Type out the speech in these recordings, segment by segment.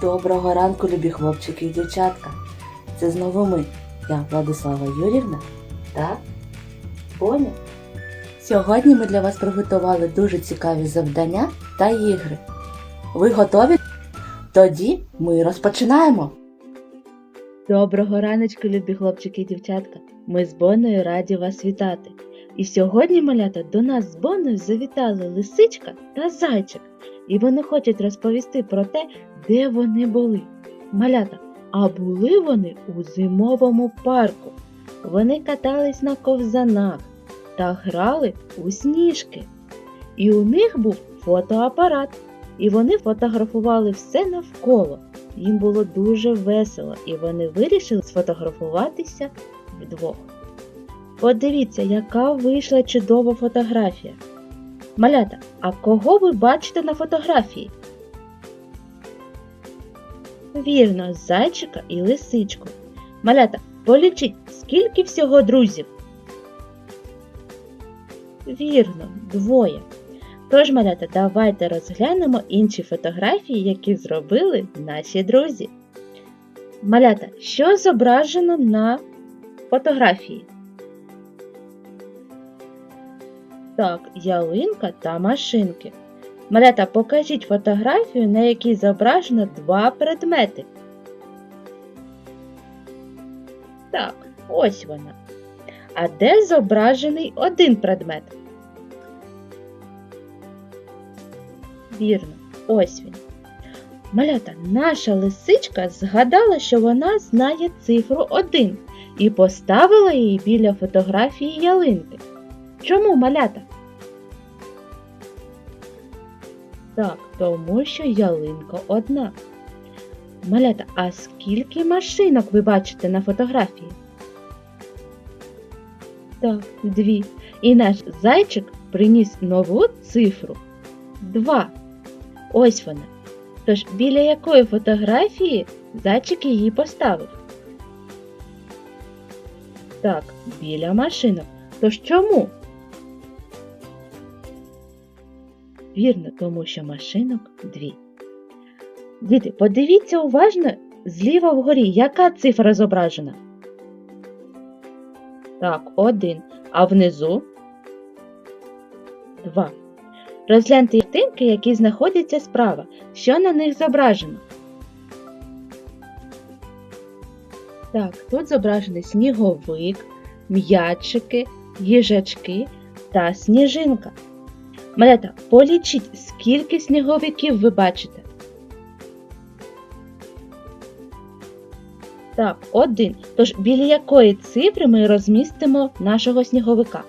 Доброго ранку, любі хлопчики і дівчатка. Це знову ми, я Владислава Юрівна та Боня. Сьогодні ми для вас приготували дуже цікаві завдання та ігри. Ви готові? Тоді ми розпочинаємо. Доброго раночку, любі хлопчики і дівчатка. Ми з Боною раді вас вітати. І сьогодні, малята, до нас з Боною завітали лисичка та зайчик, і вони хочуть розповісти про те, де вони були. Малята, а були вони у зимовому парку. Вони катались на ковзанах та грали у сніжки. І у них був фотоапарат, і вони фотографували все навколо. Їм було дуже весело, і вони вирішили сфотографуватися вдвох. Подивіться, яка вийшла чудова фотографія. Малята, а кого ви бачите на фотографії? Вірно, зайчика і лисичку. Малята, полічіть, скільки всього друзів? Вірно, двоє. Тож, малята, давайте розглянемо інші фотографії, які зробили наші друзі. Малята, що зображено на фотографії? Так, ялинка та машинки. Малята, покажіть фотографію, на якій зображено два предмети. Так, ось вона. А де зображений один предмет? Вірно, ось він. Малята, наша лисичка згадала, що вона знає цифру 1 і поставила її біля фотографії ялинки. Чому малята? Так, тому що ялинка одна. Малята, а скільки машинок ви бачите на фотографії? Так, дві. І наш зайчик приніс нову цифру. Два. Ось вона. Тож біля якої фотографії зайчик її поставив? Так, біля машинок. Тож чому? Вірно, тому що машинок дві. Діти, подивіться уважно зліва вгорі, яка цифра зображена? Так, один. А внизу два. Розгляньте картинки, які знаходяться справа. Що на них зображено? Так, тут зображений сніговик, м'ячики, їжачки та сніжинка. Малята, полічіть, скільки сніговиків ви бачите. Так, один. Тож біля якої цифри ми розмістимо нашого сніговика?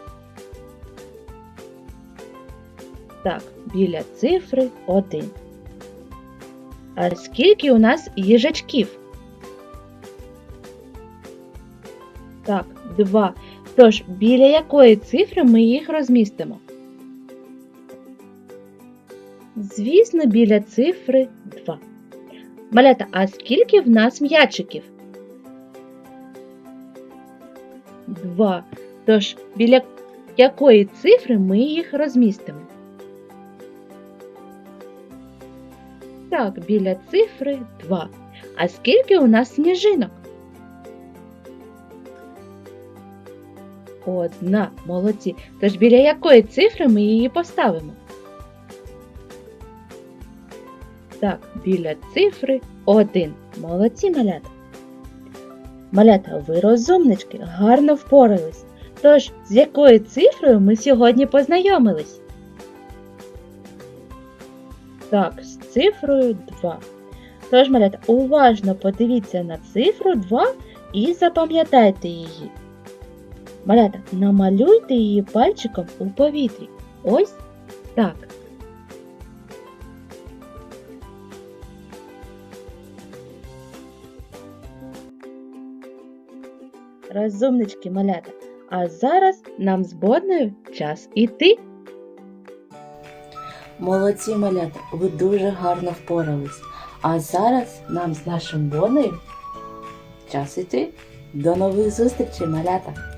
Так, біля цифри 1. А скільки у нас їжачків? Так, 2. Тож біля якої цифри ми їх розмістимо? Звісно, біля цифри 2. Малята, а скільки в нас м'ячиків? 2. Тож біля якої цифри ми їх розмістимо? Так, біля цифри 2. А скільки у нас сніжинок? Одна. Молодці. Тож біля якої цифри ми її поставимо? Так, біля цифри 1. Молодці малята. Малята, ви розумнички, гарно впорались. Тож, з якою цифрою ми сьогодні познайомились? Так, з цифрою 2. Тож, малята, уважно подивіться на цифру 2 і запам'ятайте її. Малята, намалюйте її пальчиком у повітрі. Ось так. Розумнички малята. А зараз нам з Бодною час іти. Молодці малята, ви дуже гарно впорались. А зараз нам з нашим Бонею час іти. До нових зустрічей, малята!